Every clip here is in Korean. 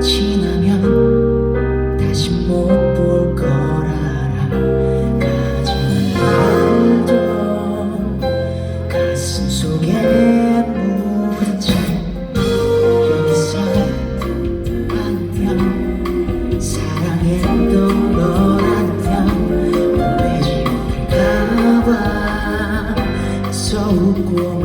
지나면 다시 못 볼 거라라. 가지만 말도 가슴 속에 묻은 채 여기서 안녕 사랑했던 너 안녕 오래지 못할까봐 so 웃고 말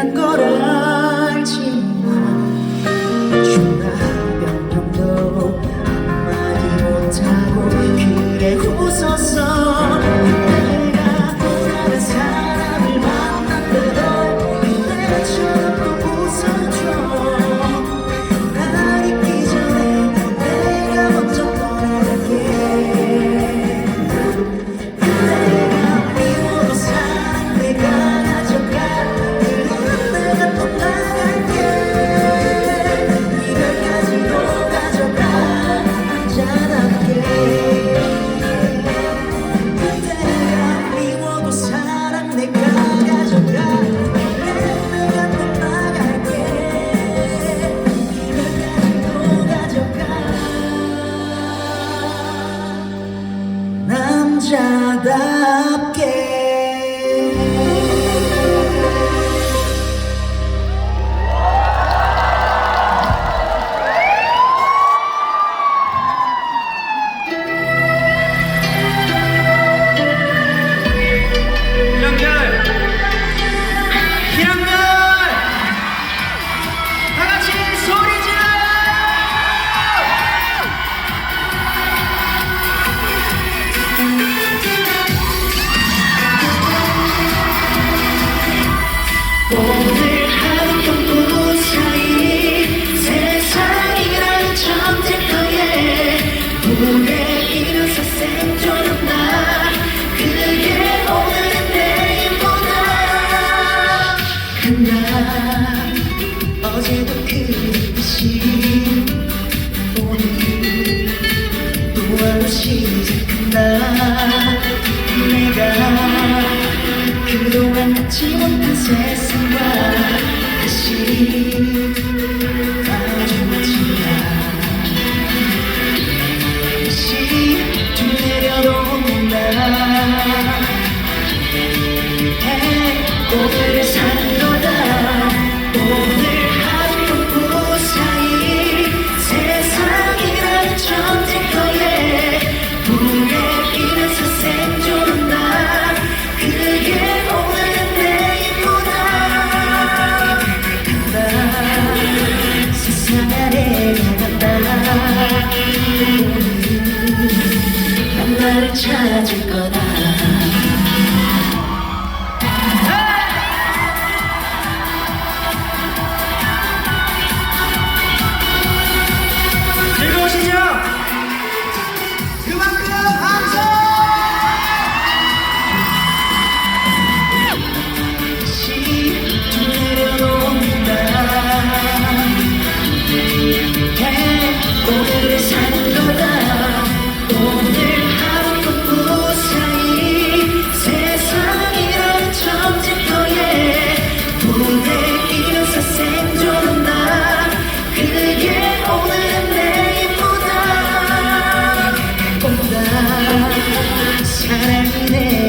난 걸어 알지 못한 세상과 다시 가져왔지만 다시 되려놓는다 받아줄 거다. Oh, Yeah.